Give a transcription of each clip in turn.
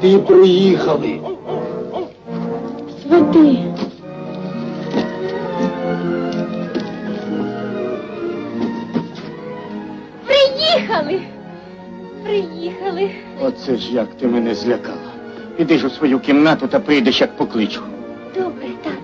Свати приїхали. Свати. Приїхали. Приїхали. Оце ж як ти мене злякала. Піди ж у свою кімнату та прийдеш, як покличу. Добре, тату.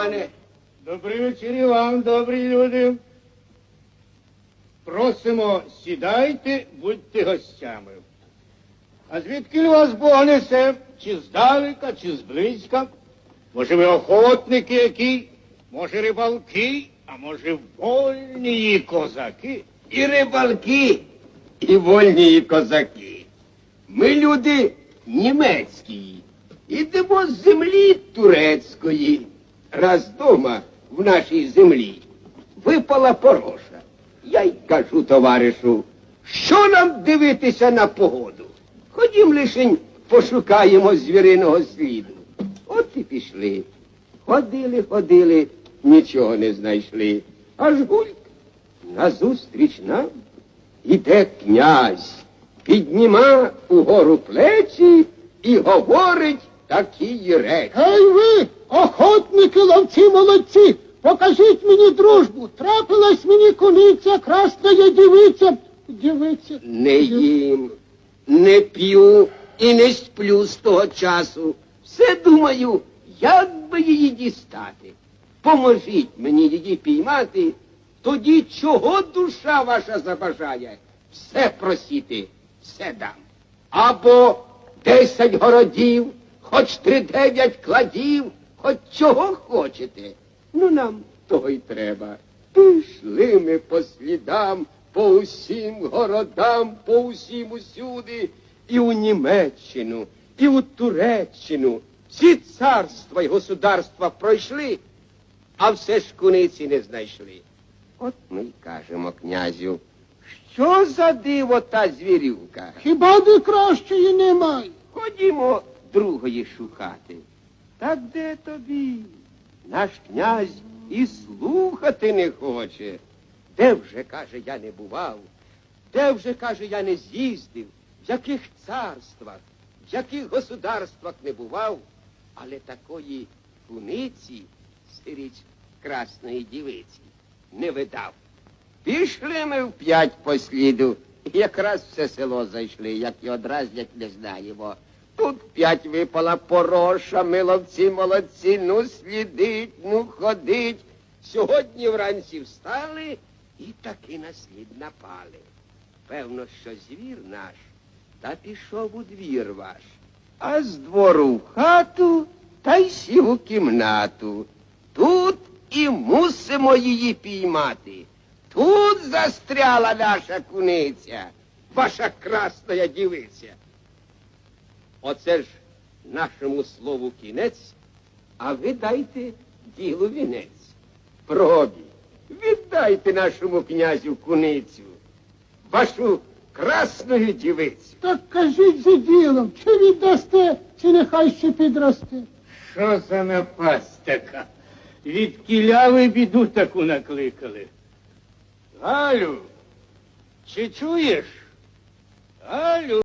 Пане. Добрий вечір і вам, добрі люди. Просимо, сідайте, будьте гостями. А звідки вас Бог несе? Чи здалека, чи зблизька? Може, ви охотники які? Може, рибалки, а може, вольні козаки? І рибалки, і вольні козаки. Ми люди німецькі. Ідемо з землі турецької. Раз дома в нашій землі випала пороша. Я й кажу товаришу, що нам дивитися на погоду? Ходім лишень пошукаємо звіриного сліду. От і пішли. Ходили, ходили, нічого не знайшли. Аж гульк назустріч нам іде князь, підніма угору плечі і говорить такі речі. Гей ви, охотники, ловці, молодці, покажіть мені дружбу. Трапилась мені куниця, красна є дівиця. Дівиця. Не їм, не п'ю і не сплю з того часу. Все думаю, як би її дістати. Поможіть мені її піймати, тоді чого душа ваша забажає? Все просіти, все дам. Або десять городів, хоч тридев'ять кладів, хоч чого хочете. Ну нам того й треба. Пішли ми по слідам, по усім городам, по усім усюди, і у Німеччину, і у Туреччину. Всі царства й государства пройшли, а все ж куниці не знайшли. От ми й кажемо князю, що за диво та звірюка? Хіба де кращої немає? Ходімо другої шукати. Так де тобі? Наш князь і слухати не хоче. Де вже, каже, я не бував, де вже, каже, я не з'їздив, в яких царствах, в яких государствах не бував, але такої куниці, сиріч красної дівиці, не видав. Пішли ми в п'ять по сліду. Якраз все село зайшли, як і одразнять, не знаємо. Тут п'ять випала пороша, миловці молодці, ну слідить, ну ходить. Сьогодні вранці встали і таки на слід напали. Певно, що звір наш та пішов у двір ваш, а з двору в хату та й сів у кімнату. Тут і мусимо її піймати. Тут застряла наша куниця, ваша красна дівиця. Оце ж нашому слову кінець, а ви дайте ділу вінець. Пробі, віддайте нашому князю куницю, вашу красну дівицю. Так кажіть за ділом, чи віддасте, чи нехай ще підросте. Що за напасть така? Від кіляви біду таку накликали. Галю, чи чуєш? Галю.